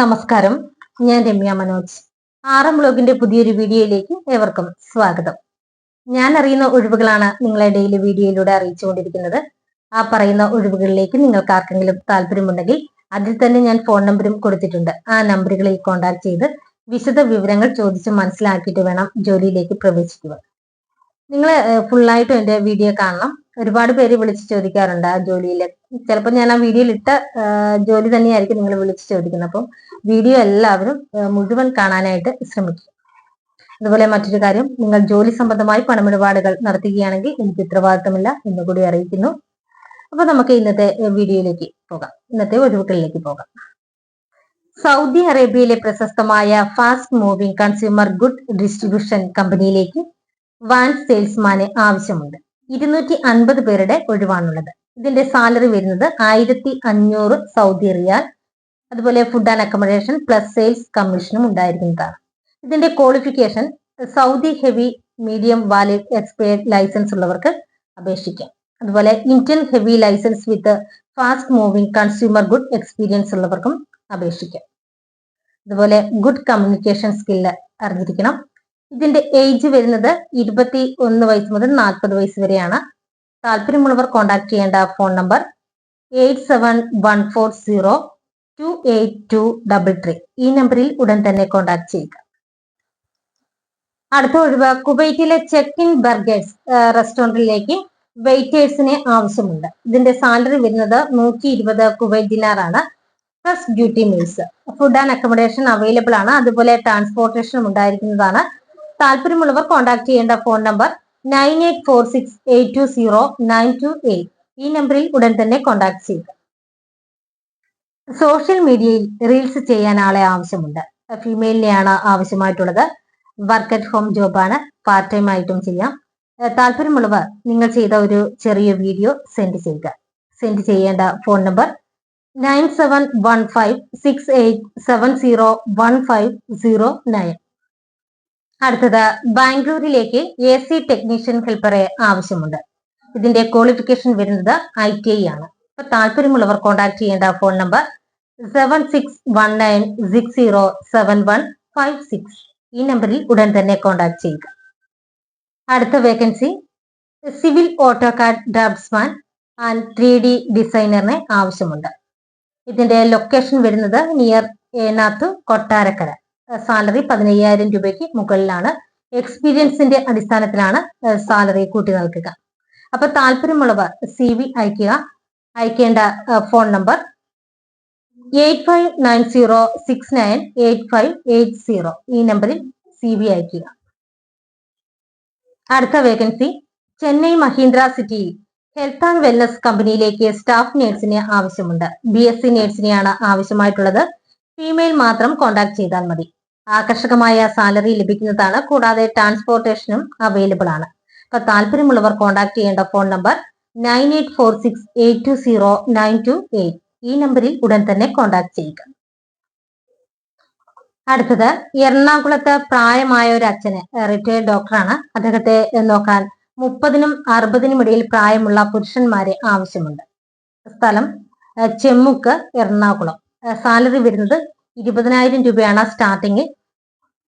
നമസ്കാരം. ഞാൻ രമ്യ മനോജ്. ആറം ബ്ലോഗിന്റെ പുതിയൊരു വീഡിയോയിലേക്ക് ഏവർക്കും സ്വാഗതം. ഞാൻ അറിയുന്ന ഒഴിവുകളാണ് നിങ്ങളെ ഡെയിലി വീഡിയോയിലൂടെ അറിയിച്ചുകൊണ്ടിരിക്കുന്നത്. ആ പറയുന്ന ഒഴിവുകളിലേക്ക് നിങ്ങൾക്ക് ആർക്കെങ്കിലും താല്പര്യമുണ്ടെങ്കിൽ അതിൽ തന്നെ ഞാൻ ഫോൺ നമ്പറും കൊടുത്തിട്ടുണ്ട്. ആ നമ്പറുകളിൽ കോൺടാക്ട് ചെയ്ത് വിശദ വിവരങ്ങൾ ചോദിച്ച് മനസ്സിലാക്കിയിട്ട് വേണം ജോലിയിലേക്ക് പ്രവേശിക്കുക നിങ്ങൾ ഫുള്ളായിട്ടും എന്റെ വീഡിയോ കാണണം. ഒരുപാട് പേര് വിളിച്ച് ചോദിക്കാറുണ്ട് ആ ജോലിയിൽ ചിലപ്പോൾ ഞാൻ ആ വീഡിയോയിൽ ഇട്ട ജോലി തന്നെയായിരിക്കും നിങ്ങൾ വിളിച്ച് ചോദിക്കുന്നത്. അപ്പം വീഡിയോ എല്ലാവരും മുഴുവൻ കാണാനായിട്ട് ശ്രമിക്കും. അതുപോലെ മറ്റൊരു കാര്യം നിങ്ങൾ ജോലി സംബന്ധമായി പണമിടപാടുകൾ നടത്തുകയാണെങ്കിൽ എനിക്ക് ഉത്തരവാദിത്തമില്ല എന്ന് കൂടി അറിയിക്കുന്നു. അപ്പൊ നമുക്ക് ഇന്നത്തെ വീഡിയോയിലേക്ക് പോകാം. ഇന്നത്തെ ഒഴിവുകളിലേക്ക് പോകാം. സൗദി അറേബ്യയിലെ പ്രശസ്തമായ fast moving consumer good distribution കമ്പനിയിലേക്ക് വാൻ സെയിൽസ്മാന് ആവശ്യമുണ്ട്. ഇരുന്നൂറ്റി അൻപത് പേരുടെ ഒഴിവാണുള്ളത്. ഇതിന്റെ സാലറി വരുന്നത് ആയിരത്തി അഞ്ഞൂറ് സൗദി റിയാൽ. അതുപോലെ food and accommodation plus sales കമ്മീഷനും ഉണ്ടായിരിക്കുന്നതാണ്. ഇതിന്റെ qualification Saudi heavy medium valid expired licence ഉള്ളവർക്ക് അപേക്ഷിക്കാം. അതുപോലെ Indian heavy licence with fast moving consumer good experience ഉള്ളവർക്കും അപേക്ഷിക്കാം. അതുപോലെ ഗുഡ് കമ്മ്യൂണിക്കേഷൻ സ്കില്ല് അറിഞ്ഞിരിക്കണം. ഇതിന്റെ ഏജ് വരുന്നത് ഇരുപത്തി ഒന്ന് വയസ്സ് മുതൽ നാൽപ്പത് വയസ്സ് വരെയാണ്. താല്പര്യമുള്ളവർ കോൺടാക്ട് ചെയ്യേണ്ട phone number eight seven one four zero two eight two double three. ഈ നമ്പറിൽ ഉടൻ തന്നെ കോൺടാക്ട് ചെയ്യുക. അടുത്ത ഒഴിവ് കുവൈറ്റിലെ ചെക്ക് ഇൻ ബർഗേഴ്സ് റെസ്റ്റോറന്റിലേക്ക് വെയിറ്റേഴ്സിനെ ആവശ്യമുണ്ട്. ഇതിന്റെ സാലറി വരുന്നത് നൂറ്റി ഇരുപത് Kuwait ദിനാറാണ്. Plus duty meals food and accommodation available ആണ്. അതുപോലെ ട്രാൻസ്പോർട്ടേഷനും ഉണ്ടായിരിക്കുന്നതാണ്. താല്പര്യമുള്ളവർ കോൺടാക്ട് ചെയ്യേണ്ട phone number nine eight four six eight two zero nine two eight. ഈ നമ്പറിൽ ഉടൻ തന്നെ കോൺടാക്ട് ചെയ്യുക. സോഷ്യൽ മീഡിയയിൽ റീൽസ് ചെയ്യാൻ ആളെ ആവശ്യമുണ്ട്. ഫീമെയിലിനെയാണ് ആവശ്യമായിട്ടുള്ളത്. വർക്ക് അറ്റ് ഹോം ജോബാണ് പാർട്ട് ടൈം ആയിട്ടും ചെയ്യാം. താല്പര്യമുള്ളവർ നിങ്ങൾ ചെയ്ത ഒരു ചെറിയ വീഡിയോ സെൻഡ് ചെയ്യുക. സെൻഡ് ചെയ്യേണ്ട phone number nine seven one five six eight seven zero one five zero nine. അടുത്തത് ബാംഗ്ലൂരിലേക്ക് എ സി ടെക്നീഷ്യൻ ഹെൽപ്പറെ ആവശ്യമുണ്ട്. ഇതിന്റെ ക്വാളിഫിക്കേഷൻ വരുന്നത് ഐ ടി ഐ ആണ്. അപ്പൊ താല്പര്യമുള്ളവർ കോൺടാക്ട് ചെയ്യേണ്ട phone number seven six one nine six zero seven one five six ഈ നമ്പറിൽ ഉടൻ തന്നെ കോൺടാക്ട് ചെയ്യുക. അടുത്ത vacancy civil AutoCAD draftsman and three D ഡിസൈനറിനെ ആവശ്യമുണ്ട്. ഇതിന്റെ ലൊക്കേഷൻ വരുന്നത് നിയർ ഏനാത്ത് കൊട്ടാരക്കര. സാലറി പതിനയ്യായിരം രൂപയ്ക്ക് മുകളിലാണ്. എക്സ്പീരിയൻസിന്റെ അടിസ്ഥാനത്തിലാണ് സാലറി കൂട്ടി നൽകുക അപ്പൊ താല്പര്യമുള്ളവർ സി വി അയക്കുക അയക്കേണ്ട phone number eight five nine zero six nine eight five eight zero ഈ നമ്പറിൽ സി വി അയക്കുക അടുത്ത വേക്കൻസി ചെന്നൈ മഹീന്ദ്ര സിറ്റിയിൽ ഹെൽത്ത് ആൻഡ് വെൽനസ് കമ്പനിയിലേക്ക് സ്റ്റാഫ് നേഴ്സിനെ ആവശ്യമുണ്ട്. ബി എസ് സി നേഴ്സിനെയാണ് ആവശ്യമായിട്ടുള്ളത്. ഫീമെയിൽ മാത്രം കോൺടാക്ട് ചെയ്താൽ മതി. ആകർഷകമായ സാലറി ലഭിക്കുന്നതാണ്. കൂടാതെ ട്രാൻസ്പോർട്ടേഷനും അവൈലബിൾ ആണ്. അപ്പൊ താല്പര്യമുള്ളവർ കോൺടാക്ട് ചെയ്യേണ്ട phone number nine eight four six eight two zero nine two eight ഈ നമ്പറിൽ ഉടൻ തന്നെ കോൺടാക്ട് ചെയ്യുക. അടുത്തത് എറണാകുളത്ത് പ്രായമായ ഒരു അച്ഛന് റിട്ടയർഡ് ഡോക്ടറാണ് അദ്ദേഹത്തെ നോക്കാൻ മുപ്പതിനും അറുപതിനും ഇടയിൽ പ്രായമുള്ള പുരുഷന്മാരെ ആവശ്യമുണ്ട്. സ്ഥലം ചെമ്മുക്ക് എറണാകുളം. സാലറി വരുന്നത് ഇരുപതിനായിരം രൂപയാണ് ആ സ്റ്റാർട്ടിങ്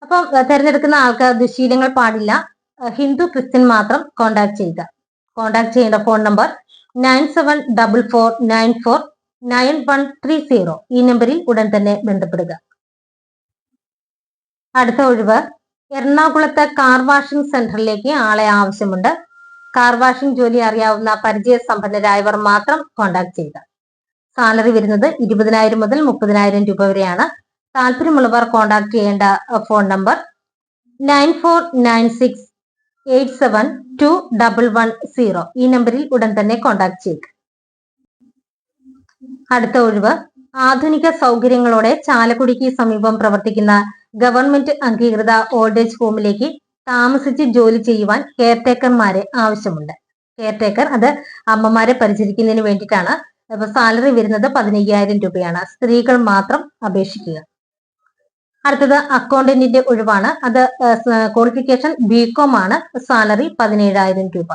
അപ്പം തിരഞ്ഞെടുക്കുന്ന ആൾക്കാർ ദുശീലങ്ങൾ പാടില്ല. ഹിന്ദു ക്രിസ്ത്യൻ മാത്രം കോൺടാക്ട് ചെയ്യുക. കോൺടാക്ട് ചെയ്യേണ്ട phone number nine seven double four nine four nine one three zero ഈ നമ്പറിൽ ഉടൻ തന്നെ ബന്ധപ്പെടുക. അടുത്ത ഒഴിവ്. എറണാകുളത്ത് കാർ വാഷിംഗ് സെന്ററിലേക്ക് ആളെ ആവശ്യമുണ്ട്. കാർ വാഷിംഗ് ജോലി അറിയാവുന്ന പരിചയ സമ്പന്നരായവർ മാത്രം കോൺടാക്ട് ചെയ്യുക. സാലറി വരുന്നത് ഇരുപതിനായിരം മുതൽ മുപ്പതിനായിരം രൂപ വരെയാണ്. താല്പര്യമുള്ളവർ കോൺടാക്ട് ചെയ്യേണ്ട phone number nine four nine six eight seven two double one zero ഈ നമ്പറിൽ ഉടൻ തന്നെ കോൺടാക്ട് ചെയ്യുക. അടുത്ത ഒഴിവ് ആധുനിക സൗകര്യങ്ങളോടെ ചാലക്കുടിക്ക് സമീപം പ്രവർത്തിക്കുന്ന ഗവൺമെന്റ് അംഗീകൃത ഓൾഡ് ഏജ് ഹോമിലേക്ക് താമസിച്ച് ജോലി ചെയ്യുവാൻ കെയർടേക്കർമാരെ ആവശ്യമുണ്ട്. കെയർടേക്കർ അത് അമ്മമാരെ പരിചരിക്കുന്നതിന് വേണ്ടിയിട്ടാണ് അപ്പൊ സാലറി വരുന്നത് പതിനയ്യായിരം രൂപയാണ്. സ്ത്രീകൾ മാത്രം അപേക്ഷിക്കുക. അടുത്തത് അക്കൗണ്ടന്റിന്റെ ഒഴിവാണ്. അത് ക്വാളിഫിക്കേഷൻ ബികോം ആണ്. സാലറി പതിനേഴായിരം രൂപ.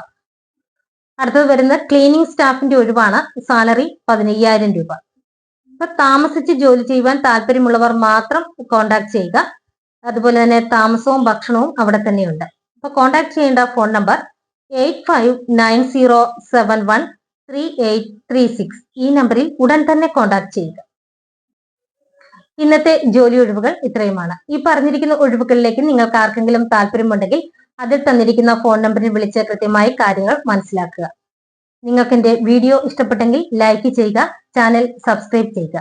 അടുത്തത് വരുന്ന ക്ലീനിങ് സ്റ്റാഫിന്റെ ഒഴിവാണ്. സാലറി പതിനയ്യായിരം രൂപ. ഇപ്പൊ താമസിച്ച് ജോലി ചെയ്യുവാൻ താല്പര്യമുള്ളവർ മാത്രം കോണ്ടാക്ട് ചെയ്യുക. അതുപോലെ തന്നെ താമസവും ഭക്ഷണവും അവിടെ തന്നെയുണ്ട്. അപ്പൊ കോണ്ടാക്ട് ചെയ്യേണ്ട phone number eight five nine zero seven one three eight three six ഈ നമ്പറിൽ ഉടൻ തന്നെ കോണ്ടാക്ട് ചെയ്യുക. ഇന്നത്തെ ജോലി ഒഴിവുകൾ ഇത്രയുമാണ്. ഈ പറഞ്ഞിരിക്കുന്ന ഒഴിവുകളിലേക്ക് നിങ്ങൾക്ക് ആർക്കെങ്കിലും താല്പര്യമുണ്ടെങ്കിൽ അതിൽ തന്നിരിക്കുന്ന ഫോൺ നമ്പറിൽ വിളിച്ച് കൃത്യമായി കാര്യങ്ങൾ മനസ്സിലാക്കുക. നിങ്ങൾക്ക് എന്റെ വീഡിയോ ഇഷ്ടപ്പെട്ടെങ്കിൽ ലൈക്ക് ചെയ്യുക ചാനൽ സബ്സ്ക്രൈബ് ചെയ്യുക.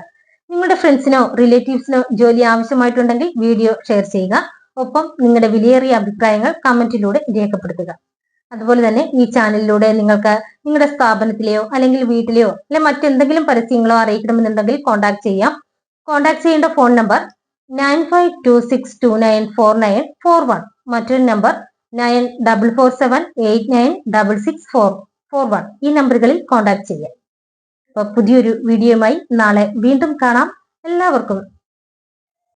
നിങ്ങളുടെ ഫ്രണ്ട്സിനോ റിലേറ്റീവ്സിനോ ജോലി ആവശ്യമായിട്ടുണ്ടെങ്കിൽ വീഡിയോ ഷെയർ ചെയ്യുക. ഒപ്പം നിങ്ങളുടെ വിലയേറിയ അഭിപ്രായങ്ങൾ കമന്റിലൂടെ രേഖപ്പെടുത്തുക. അതുപോലെ തന്നെ ഈ ചാനലിലൂടെ നിങ്ങൾക്ക് നിങ്ങളുടെ സ്ഥാപനത്തിലെയോ അല്ലെങ്കിൽ വീട്ടിലെയോ അല്ലെ മറ്റെന്തെങ്കിലും പരസ്യങ്ങളോ അറിയിക്കണമെന്നുണ്ടെങ്കിൽ കോൺടാക്ട് ചെയ്യാം. കോൺടാക്ട് ചെയ്യേണ്ട phone number nine five two six two nine four nine four one മറ്റൊരു number nine double four seven eight nine double six four four one ഈ നമ്പറുകളിൽ കോൺടാക്ട് ചെയ്യാം. അപ്പൊ പുതിയൊരു വീഡിയോയുമായി നാളെ വീണ്ടും കാണാം. എല്ലാവർക്കും